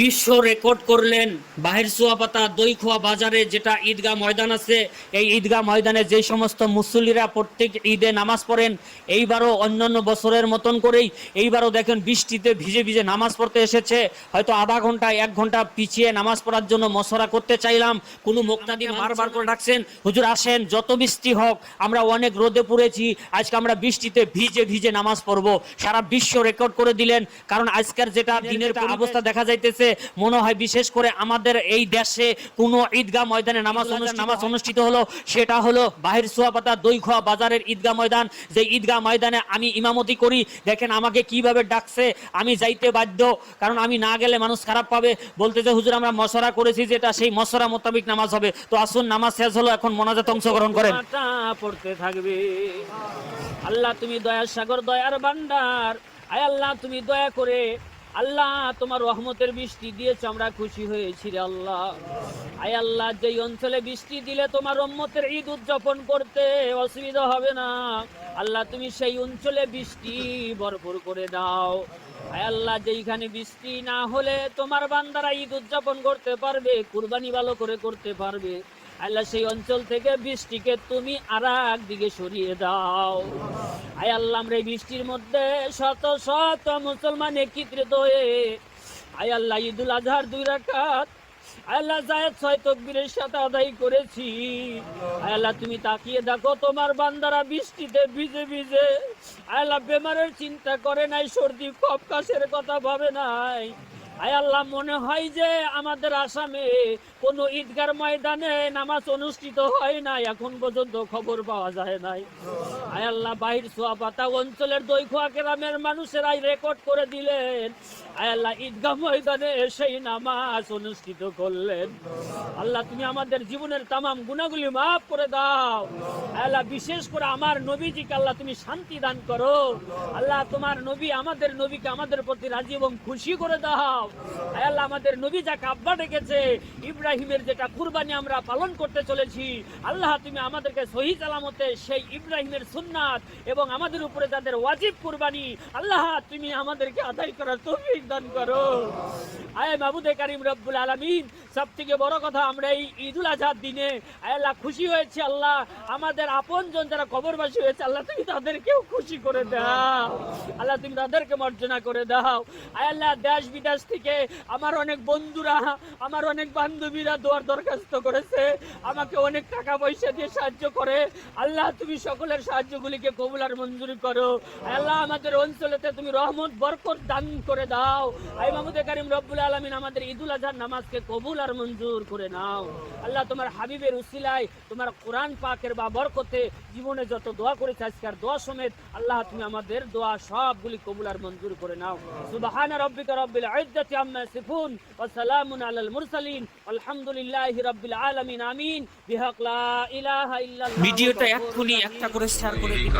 বিশ্ব রেকর্ড করলেন বাহির সোয়াপাতা দইখোয়া বাজারে যেটা ঈদগাহ ময়দান আছে। এই ঈদগাহ ময়দানে যে সমস্ত মুসল্লিরা প্রত্যেক ঈদে নামাজ পড়েন এইবারও অন্যান্য বছরের মতন করেই এইবারও দেখেন বৃষ্টিতে ভিজে ভিজে নামাজ পড়তে এসেছে। হয়তো আধা ঘণ্টা এক ঘণ্টা পিছিয়ে নামাজ পড়ার জন্য মশরা করতে চাইলাম। কোনো মুক্তাদি বারবার করে ডাকছেন হুজুর আসেন যত বৃষ্টি হোক আমরা অনেক রোদে পড়েছি আজকে আমরা বৃষ্টিতে ভিজে ভিজে নামাজ পড়ব। সারা বিশ্ব রেকর্ড করে দিলেন কারণ আজকের যেটা দিনের অবস্থা দেখা যাইতেছে মনে হয় বিশেষ করে আমাদের এই দেশে কোনো ঈদগাহ ময়দানে নামাজ নামাজ অনুষ্ঠিত হলো, সেটা হলো বাহির সোয়াপাতা দইখোয়া বাজারের ঈদগাহ ময়দান। যে ঈদগাহ ময়দানে আমি ইমামতি করি, দেখেন আমাকে কীভাবে ডাকছে, আমি যাইতে বাধ্য। কারণ আমি না গেলে মানুষ খারাপ পাবে। বলতে যে, হুজুর, আমরা মশরা করেছি যেটা, সেই মশরা মোতাবিক নামাজ হবে। তো আসুন, নামাজ শেষ হলো, এখন মোনাজাত অংশগ্রহণ করেন। পড়তে থাকবে। আল্লাহ, তুমি দয়ার সাগর, দয়ার ভান্ডার আয় আল্লাহ, তুমি দয়া করে আল্লাহ, তোমার রহমতের বৃষ্টি দিয়েছে, আমরা খুশি হয়েছি রে আল্লাহ। আয় আল্লাহ, যেই অঞ্চলে বৃষ্টি দিলে তোমার রহমতের ঈদ উদযাপন করতে অসুবিধা হবে না। আল্লাহ, তুমি সেই অঞ্চলে বৃষ্টি ভরপুর করে দাও। আয় আল্লাহ, যেইখানে বৃষ্টি না হলে তোমার বান্দারা ঈদ উদযাপন করতে পারবে, কুরবানি ভালো করে করতে পারবে। আল্লাহ সেই অঞ্চল থেকে বৃষ্টিকে তুমি আর দিকে সরিয়ে দাও। আয় আল্লাহ এই বৃষ্টির মধ্যে শত শত মুসলমান একত্রিত হয়ে, আয় আল্লাহ, ঈদুল আজহার দুই আয় আল্লাহ জায়েদ ছয় তকবীরের সাথে আদায় করেছি। আল্লাহ, তুমি তাকিয়ে দেখো, তোমার বান্দারা বৃষ্টিতে ভিজে ভিজে আল্লাহ, বেমারের চিন্তা করে নাই, সর্দি কাশের কথা ভাবে নাই। আয় আল্লাহ, মনে হয় যে আমাদের আসামে কোনো ঈদগার ময়দানে নামাজ অনুষ্ঠিত হয় না। এখন পর্যন্ত খবর পাওয়া যায় নাই। আয় আল্লাহ, বাহির সোয়াপাতা অঞ্চলের দৈখোয়া গ্রামের মানুষেরাই রেকর্ড করে দিলেন। আয় আল্লাহ, ঈদগাহ ময়দানে সেই নামাজ অনুষ্ঠিত করলেন। আল্লাহ, তুমি আমাদের জীবনের তামাম গুণাগুলি মাফ করে দাও। আল্লাহ, বিশেষ করে আমার নবীজিকে আল্লাহ তুমি শান্তি দান করো। আল্লাহ, তোমার নবী আমাদের নবীকে আমাদের প্রতি রাজি এবং খুশি করে দাও। আল্লাহ আমাদের নবী যা কাব্বা ডেকেছে, ইব্রাহিমের যেটা কুরবানি আমরা পালন করতে চলেছি, আল্লাহ তুমি আমাদেরকে সহি সালামতে সেই ইব্রাহিমের সুন্নাত এবং আমাদের উপরে তাদের ওয়াজিব কুরবানি, আল্লাহ তুমি আমাদেরকে আদায় করার তৌফিক দান করো। আয় মাবুদে কারিম রব্বুল আলামিন সব থেকে বড় কথা, আমরা এই ঈদুল আজহার দিনে আল্লাহ খুশি হয়েছে, আল্লাহ আমাদের আপনজন যারা কবরবাসী হয়েছে, আল্লাহ তুমি তাদেরকেও খুশি করে দাও। আল্লাহ তুমি তাদেরকে মর্যাদা করে দাও। আয় আল্লাহ দেশ বিদেশ থেকে আমার অনেক বন্ধুরা, আমার অনেক বান্ধবীরা দোয়ার দরখাস্ত করেছে, আমাকে অনেক টাকা পয়সা দিয়ে সাহায্য করে। আল্লাহ তুমি সকলের সাহায্যগুলিকে কবুল আর মঞ্জুরি করো। আল্লাহ আমাদের অঞ্চলেতে তুমি রহমত, বরকত দান করে দাও। আই মাহমুদে কারিম রব্বুল আলমিন আমাদের ঈদুল আজহার নামাজকে কবুল আর মঞ্জুর করে নাও। আল্লাহ তোমার হাবিবের উসিলায় তোমার কোরআন পাকের বা বরকতে জীবনে যত দোয়া করেছে আজকের দোয়া সমেত আল্লাহ তুমি আমাদের দোয়া সবগুলি কবুল আর মঞ্জুর করে নাও। সুবহান রব্বিকা রব্বিল ইজ্জাতি আম্মা ইয়াসিফুন ওয়া সালামুন আলাল মুরসালিন। আলহামদুলিল্লাহি রাব্বিল আলামিন আমিন। বিহাক লা ইলাহা ইল্লাল্লাহ। ভিডিওটা এক্ষুনি একটা করে শেয়ার করে দিন।